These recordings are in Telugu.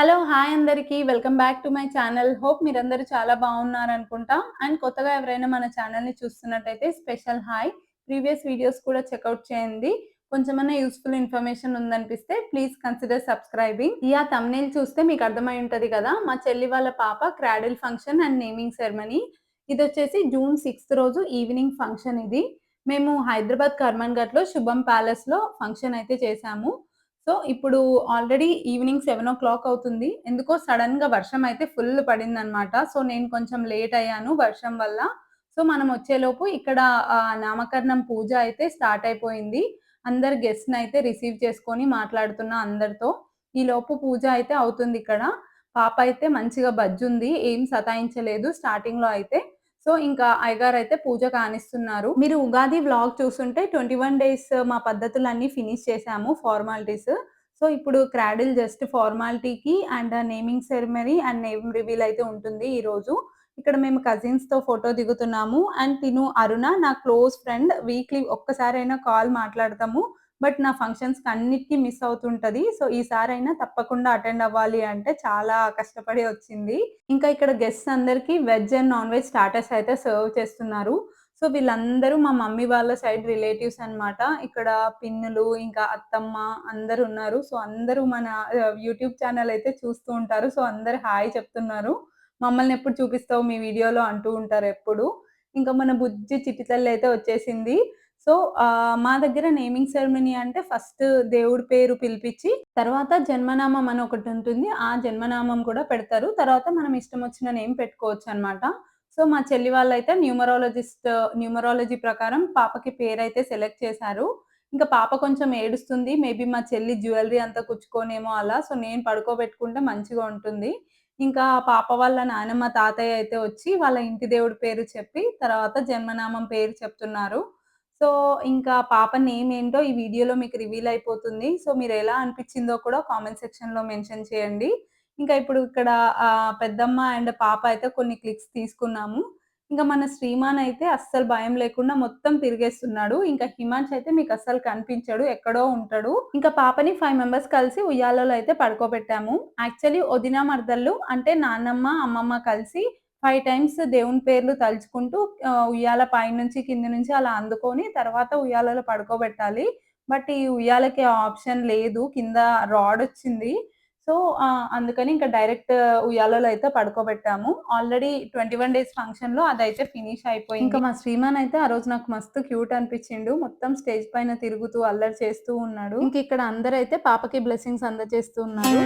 హలో! హాయ్ అందరికి. Welcome back to my channel. Hope మీరందరూ చాలా బాగున్నారనుకుంటా. అండ్ కొత్తగా ఎవరైనా మన ఛానల్‌ని చూస్తున్నట్టయితే స్పెషల్ హాయ్. ప్రీవియస్ వీడియోస్ కూడా చెక్అవుట్ చేయండి. కొంచెమన్నా యూస్ఫుల్ ఇన్ఫర్మేషన్ ఉందనిపిస్తే ప్లీజ్ కన్సిడర్ సబ్స్క్రైబింగ్. ఈ ఆ తమ్నేల్ చూస్తే మీకు అర్థమై ఉంటది కదా! మా చెల్లి వాళ్ళ పాప cradle function and naming ceremony. ఇదొచ్చేసి June sixth రోజు ఈవినింగ్ ఫంక్షన్ ఇది. మేము హైదరాబాద్ కర్మన్‌ఘాట్‌లో శుభం ప్యాలెస్‌లో ఫంక్షన్ అయితే చేశాము. సో, ఇప్పుడు ఆల్రెడీ ఈవినింగ్ 7:00 అవుతుంది. ఎందుకో సడన్గా వర్షం అయితే ఫుల్ పడింది అనమాట సో, నేను కొంచెం లేట్ అయ్యాను వర్షం వల్ల. సో, మనం వచ్చేలోపు ఇక్కడ నామకరణం పూజ అయితే స్టార్ట్ అయిపోయింది. అందరు గెస్ట్‌ని అయితే రిసీవ్ చేసుకొని మాట్లాడుతున్న అందరితో. ఈ లోపు పూజ అయితే అవుతుంది ఇక్కడ పాప అయితే మంచిగా బజ్జుంది. ఏం సతాయించలేదు స్టార్టింగ్‌లో అయితే. సో, ఇంకా అయ్యగారైతే పూజ కానిస్తున్నారు. మీరు ఉగాది వ్లాగ్ చూసుంటే 21 డేస్ మా పద్ధతులన్నీ ఫినిష్ చేశాము ఫార్మాలిటీస్. సో, ఇప్పుడు cradle just ఫార్మాలిటీకి and naming ceremony and name reveal అయితే ఉంటుంది ఈరోజు. ఇక్కడ మేము కజిన్స్తో ఫోటో దిగుతున్నాము. అండ్ తిను అరుణ నా క్లోజ్ ఫ్రెండ్. వీక్లీ ఒక్కసారైనా కాల్ మాట్లాడతాము. బట్ నా ఫంక్షన్స్‌కి అన్నిటికి మిస్ అవుతుంటది. సో, ఈసారైనా తప్పకుండా అటెండ్ అవ్వాలి అంటే చాలా కష్టపడి వచ్చింది. ఇంకా ఇక్కడ గెస్ట్స్ అందరికి veg and non veg starters అయితే సర్వ్ చేస్తున్నారు. సో, వీళ్ళందరూ మా మమ్మీ వాళ్ళ సైడ్ రిలేటివ్స్ అన్నమాట. ఇక్కడ పిన్నులు, ఇంకా అత్తమ్మ అందరు ఉన్నారు. సో, అందరూ మన యూట్యూబ్ ఛానల్ అయితే చూస్తూ ఉంటారు. సో, అందరు హాయ్ చెప్తున్నారు. మమ్మల్ని ఎప్పుడు చూపిస్తావు మీ వీడియోలో అంటూ ఉంటారు ఎప్పుడు. ఇంకా మన బుజ్జి చిట్టితల్లి అయితే వచ్చేసింది. సో, మా దగ్గర నేమింగ్ సెరమనీ అంటే ఫస్ట్ దేవుడి పేరు పిలిపించి తర్వాత జన్మనామం అని ఒకటి ఉంటుంది ఆ జన్మనామం కూడా పెడతారు. తర్వాత మనం ఇష్టం వచ్చిన నేమ్ పెట్టుకోవచ్చు అనమాట సో, మా చెల్లి వాళ్ళైతే న్యూమరాలజిస్ట్ న్యూమరాలజీ ప్రకారం పాపకి పేరైతే సెలెక్ట్ చేశారు. ఇంకా పాప కొంచెం ఏడుస్తుంది. మేబీ మా చెల్లి జ్యువెలరీ అంతా కుచ్చుకోనేమో అలా. సో, నేను పడుకోబెట్టుకుంటే మంచిగా ఉంటుంది. ఇంకా పాప వాళ్ళ నానమ్మ, తాతయ్య అయితే వచ్చి వాళ్ళ ఇంటి దేవుడి పేరు చెప్పి, తర్వాత జన్మనామం పేరు చెప్తున్నారు. సో, ఇంకా పాప నేమ్ ఏంటో ఈ వీడియోలో మీకు రివీల్ అయిపోతుంది. సో, మీరు ఎలా అనిపించిందో కూడా కామెంట్ సెక్షన్‌లో మెన్షన్ చేయండి. ఇంకా ఇప్పుడు ఇక్కడ పెద్దమ్మ అండ్ పాప అయితే కొన్ని క్లిక్స్ తీసుకున్నాము. ఇంకా మన శ్రీమాన్ అయితే అస్సలు భయం లేకుండా మొత్తం తిరిగేస్తున్నాడు. ఇంకా హిమాంష్ అయితే మీకు అస్సలు కనిపించడు. ఎక్కడో ఉంటాడు. ఇంకా పాపని ఫైవ్ మెంబర్స్ కలిసి ఉయ్యాలలో అయితే పడుకోబెట్టాము. యాక్చువల్లీ వదిన, మరదళ్ళు అంటే నాన్నమ్మ, అమ్మమ్మ కలిసి ఫైవ్ టైమ్స్ దేవుని పేర్లు తలుచుకుంటూ ఉయ్యాల ఉయ్యాల పైనుంచి, కింద నుంచి అలా అందుకొని తర్వాత ఉయ్యాలలో పడుకోబెట్టాలి. బట్ ఈ ఉయ్యాలకి ఆప్షన్ లేదు. కింద రాడ్ వచ్చింది. సో, అందుకని ఇంకా డైరెక్ట్ ఉయ్యాలలో అయితే పడుకోబెట్టాము. ఆల్రెడీ 21 డేస్ ఫంక్షన్లో అదైతే ఫినిష్ అయిపోయింది. ఇంకా మా శ్రీమాన్ అయితే ఆ రోజు నాకు మస్తు క్యూట్ అనిపించిండు మొత్తం స్టేజ్ పైన తిరుగుతూ అల్లరి చేస్తూ ఉన్నాడు. ఇంక ఇక్కడ అందరైతే పాపకి బ్లెస్సింగ్స్ అందజేస్తూ ఉన్నారు.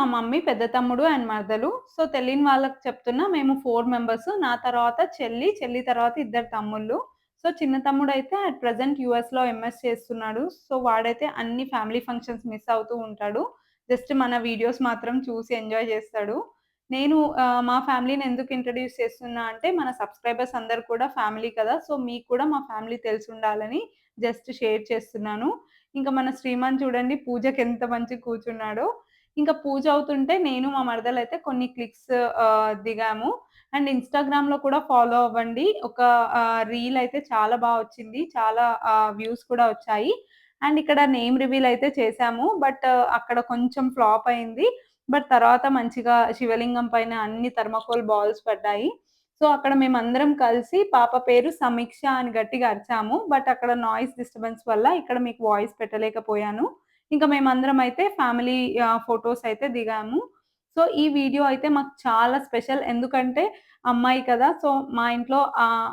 మా మమ్మీ, పెద్ద తమ్ముడు అండ్ మరదలు. సో, తెలియని వాళ్ళకి చెప్తున్నా మేము ఫోర్ మెంబర్స్. నా తర్వాత చెల్లి, చెల్లి తర్వాత ఇద్దరు తమ్ముళ్ళు. సో, చిన్న తమ్ముడైతే అట్ ప్రజెంట్ యుఎస్లో ఎంఎస్ చేస్తున్నాడు. సో, వాడైతే అన్ని ఫ్యామిలీ ఫంక్షన్స్ మిస్ అవుతూ ఉంటాడు. జస్ట్ మన వీడియోస్ మాత్రం చూసి ఎంజాయ్ చేస్తాడు. నేను మా ఫ్యామిలీని ఎందుకు ఇంట్రడ్యూస్ చేస్తున్నా అంటే మన సబ్స్క్రైబర్స్ అందరు కూడా ఫ్యామిలీ కదా! సో, మీకు కూడా మా ఫ్యామిలీ తెలిసి ఉండాలని జస్ట్ షేర్ చేస్తున్నాను. ఇంకా మన శ్రీమాన్ చూడండి పూజకి ఎంత మంచిగా కూర్చున్నాడో. ఇంకా పూజ అవుతుంటే నేను, మా మరదలైతే కొన్ని క్లిక్స్ దిగాము. అండ్ ఇన్‌స్టాగ్రామ్‌లో కూడా ఫాలో అవ్వండి. ఒక రీల్ అయితే చాలా బాగా వచ్చింది. చాలా వ్యూస్ కూడా వచ్చాయి. అండ్ ఇక్కడ నేమ్ రివీల్ అయితే చేశాము. బట్ అక్కడ కొంచెం ఫ్లాప్ అయింది. బట్ తర్వాత మంచిగా శివలింగం పైన అన్ని థర్మాకోల్ బాల్స్ పడ్డాయి. సో, అక్కడ మేమందరం కలిసి పాప పేరు సమీక్ష అని గట్టిగా అరిచాము. బట్ అక్కడ నాయిస్ డిస్టర్బెన్స్ వల్ల ఇక్కడ మీకు వాయిస్ పెట్టలేకపోయాను. ఇంకా మేమందరం అయితే ఫ్యామిలీ ఫొటోస్ అయితే దిగాము. సో, ఈ వీడియో అయితే మాకు చాలా స్పెషల్. ఎందుకంటే అమ్మాయి కదా! సో, మా ఇంట్లో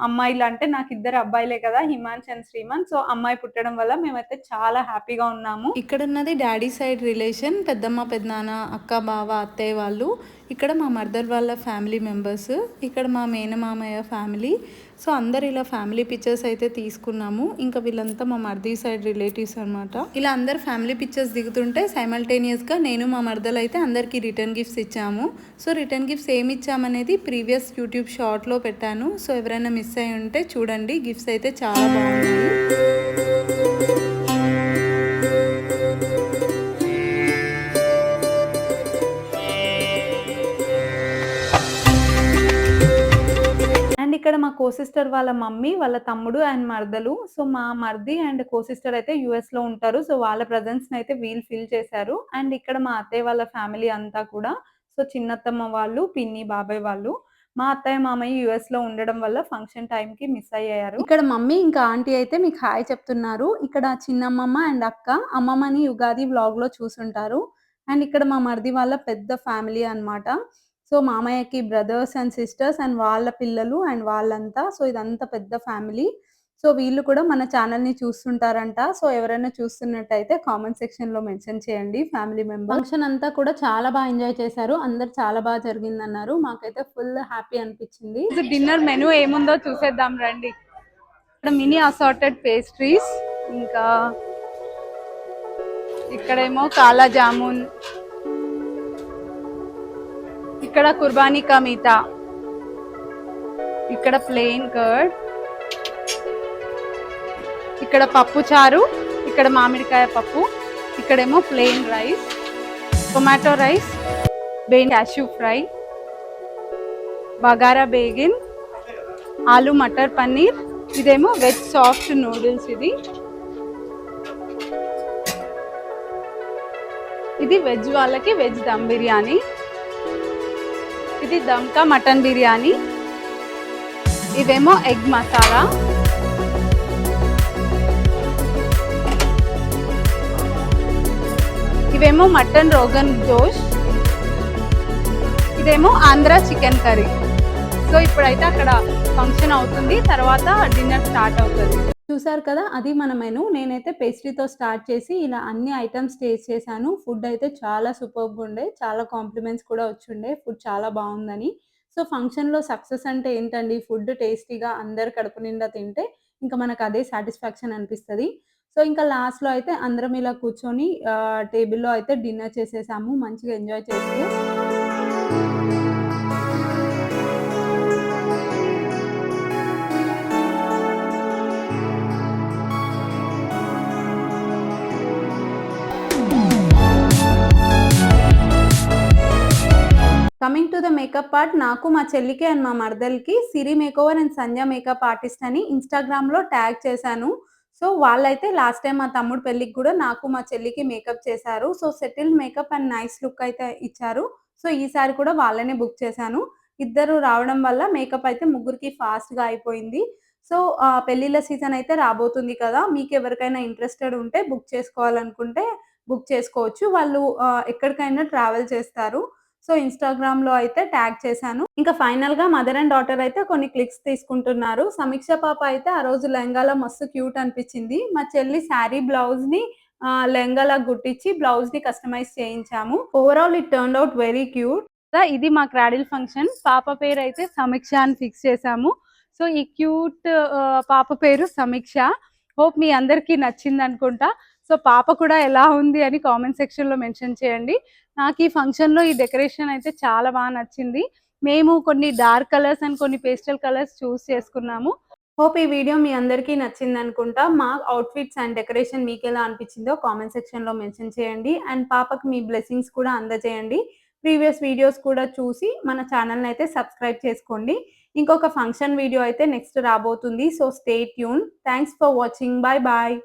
అమ్మాయిలు అంటే నాకు ఇద్దరు అబ్బాయిలే కదా! హిమాన్స్ అండ్ శ్రీమాన్. సో, అమ్మాయి పుట్టడం వల్ల మేమైతే చాలా హ్యాపీగా ఉన్నాము. ఇక్కడ ఉన్నది డాడీ సైడ్ రిలేషన్. పెద్దమ్మ, పెదనాన్న, అక్క, బావ, అత్తయ్య వాళ్ళు. ఇక్కడ మా మదర్ వాళ్ళ ఫ్యామిలీ మెంబర్స్ ఇక్కడ మా మేనమామయ్య ఫ్యామిలీ సో అందరు ఇలా ఫ్యామిలీ పిక్చర్స్ అయితే తీసుకున్నాము. ఇంకా వీళ్ళంతా మా మర్ది సైడ్ రిలేటివ్స్ అనమాట ఇలా అందరు ఫ్యామిలీ పిక్చర్స్ దిగుతుంటే సైమల్టేనియస్గా నేను మా మర్దలు అయితే అందరికీ రిటర్న్ గిఫ్ట్స్ ఇచ్చాము. సో రిటర్న్ గిఫ్ట్స్ ఏమి ఇచ్చామనేది ప్రీవియస్ యూట్యూబ్ షార్ట్లో పెట్టాను. సో ఎవరైనా మిస్ అయి ఉంటే చూడండి గిఫ్ట్స్ అయితే చాలా బాగున్నాయి. కోసిస్టర్ వాళ్ళ మమ్మీ వాళ్ళ తమ్ముడు అండ్ మర్దలు. సో మా మర్ది అండ్ కోసిస్టర్ అయితే యుఎస్లో ఉంటారు. సో వాళ్ళ ప్రజెన్స్ అయితే వీల్ ఫిల్ చేశారు. అండ్ ఇక్కడ మా అత్తయ్య వాళ్ళ ఫ్యామిలీ అంతా కూడా. సో చిన్నత్తమ్మ వాళ్ళు పిన్ని బాబాయ్ వాళ్ళు. మా అత్తయ్య మామయ్య యుఎస్లో ఉండడం వల్ల ఫంక్షన్ టైం కి మిస్ అయ్యారు. ఇక్కడ మమ్మీ ఇంకా ఆంటీ అయితే మీకు హాయ్ చెప్తున్నారు. ఇక్కడ చిన్నమ్మమ్మ అండ్ అక్క అమ్మమ్మని యుగాది వ్లాగ్లో చూసుంటారు. అండ్ ఇక్కడ మా మరిది వాళ్ళ పెద్ద ఫ్యామిలీ అన్నమాట. సో మామయ్యకి బ్రదర్స్ అండ్ సిస్టర్స్ అండ్ వాళ్ళ పిల్లలు అండ్ వాళ్ళంతా. సో ఇదంతా పెద్ద ఫ్యామిలీ. సో వీళ్ళు కూడా మన ఛానల్ని చూస్తుంటారంట. సో ఎవరైనా చూస్తున్నట్టయితే కామెంట్ సెక్షన్లో మెన్షన్ చేయండి ఫ్యామిలీ మెంబర్ ఫంక్షన్ అంతా కూడా చాలా బాగా ఎంజాయ్ చేశారు. అందరు చాలా బాగా జరిగింది అన్నారు మాకైతే ఫుల్ హ్యాపీ అనిపించింది. డిన్నర్ మెనూ ఏముందో చూసేద్దాం రండి. ఇక్కడ మినీ అసార్టెడ్ పేస్ట్రీస్. ఇంకా ఇక్కడేమో కాలా జామున్ ఇక్కడ కుర్బానీ కా ఇక్కడ ప్లెయిన్ కర్డ్. ఇక్కడ పప్పు చారు ఇక్కడ మామిడికాయ పప్పు ఇక్కడేమో ప్లెయిన్ రైస్ టొమాటో రైస్ బెయిన్ క్యాష్యూ ఫ్రై బగారా బేగిన్ ఆలు మటర్ పన్నీర్ ఇదేమో వెజ్ సాఫ్ట్ నూడిల్స్ ఇది. ఇది వెజ్ వాళ్ళకి వెజ్ దమ్ బిర్యానీ. ఇది దమ్కా మటన్ బిర్యానీ. ఇదేమో ఎగ్ మసాలా. ఇవేమో మటన్ రోగన్ జోష్. ఇదేమో ఆంధ్ర చికెన్ కర్రీ. సో ఇప్పుడైతే అక్కడ ఫంక్షన్ అవుతుంది. తర్వాత డిన్నర్ స్టార్ట్ అవుతుంది. చూసారు కదా? అది మన మెను. నేనైతే పేస్ట్రీతో స్టార్ట్ చేసి ఇలా అన్ని ఐటమ్స్ టేస్ట్ చేశాను. ఫుడ్ అయితే చాలా సూపర్గా ఉండే. చాలా కాంప్లిమెంట్స్ కూడా వచ్చిండే. ఫుడ్ చాలా బాగుందని. సో ఫంక్షన్లో సక్సెస్ అంటే ఏంటండి? ఫుడ్ టేస్టీగా అందరు కడుపు నిండా తింటే ఇంకా మనకు అదే సాటిస్ఫాక్షన్ అనిపిస్తుంది. సో ఇంకా లాస్ట్లో అయితే అందరం ఇలా కూర్చొని టేబుల్లో అయితే డిన్నర్ చేసేసాము. మంచిగా ఎంజాయ్ చేసి. Coming to the makeup part నాకు మా చెల్లికి అండ్ మా మరదల్కి Siri makeover and Sandhya makeup artist అని ఇన్స్టాగ్రామ్లో ట్యాగ్ చేశాను. సో వాళ్ళైతే లాస్ట్ టైం మా తమ్ముడు పెళ్ళికి కూడా నాకు మా చెల్లికి మేకప్ చేశారు. So subtle makeup and nice look అయితే ఇచ్చారు. సో ఈసారి కూడా వాళ్ళనే బుక్ చేశాను. ఇద్దరు రావడం వల్ల మేకప్ అయితే ముగ్గురికి ఫాస్ట్గా అయిపోయింది. సో పెళ్ళిళ్ళ సీజన్ అయితే రాబోతుంది కదా. మీకు ఎవరికైనా ఇంట్రెస్టెడ్ ఉంటే బుక్ చేసుకోవాలనుకుంటే బుక్ చేసుకోవచ్చు. వాళ్ళు ఎక్కడికైనా ట్రావెల్ చేస్తారు. సో ఇన్స్టాగ్రామ్లో అయితే ట్యాగ్ చేశాను. ఇంకా ఫైనల్గా మదర్ అండ్ డాటర్ అయితే కొన్ని క్లిక్స్ తీసుకుంటున్నారు. సమీక్ష పాప అయితే ఆ రోజు లెహంగాలో మస్తు క్యూట్ అనిపించింది. మా చెల్లి శారీ బ్లౌజ్ని లెహంగాలా గుట్టించి బ్లౌజ్ని కస్టమైజ్ చేయించాము. Overall it turn out very cute ఇది మా క్రాడిల్ ఫంక్షన్ పాప పేరు అయితే సమీక్ష అని ఫిక్స్ చేశాము. సో ఈ క్యూట్ పాప పేరు సమీక్ష. హోప్ మీ అందరికీ నచ్చింది అనుకుంటా సో పాప కూడా ఎలా ఉంది అని కామెంట్ సెక్షన్లో మెన్షన్ చేయండి. నాకు ఈ ఫంక్షన్లో ఈ డెకరేషన్ అయితే చాలా బాగా నచ్చింది. మేము కొన్ని డార్క్ కలర్స్ అండ్ కొన్ని పేస్టల్ కలర్స్ చూస్ చేసుకున్నాము. హోప్ ఈ వీడియో మీ అందరికీ నచ్చింది అనుకుంటా. మా అవుట్ఫిట్స్ అండ్ డెకరేషన్ మీకు ఎలా అనిపించిందో కామెంట్ సెక్షన్లో మెన్షన్ చేయండి. అండ్ పాపకి మీ బ్లెస్సింగ్స్ కూడా అందజేయండి. ప్రీవియస్ వీడియోస్ కూడా చూసి మన ఛానల్ని అయితే సబ్స్క్రైబ్ చేసుకోండి. ఇంకొక ఫంక్షన్ వీడియో అయితే నెక్స్ట్ రాబోతుంది. So stay tune thanks for watching bye bye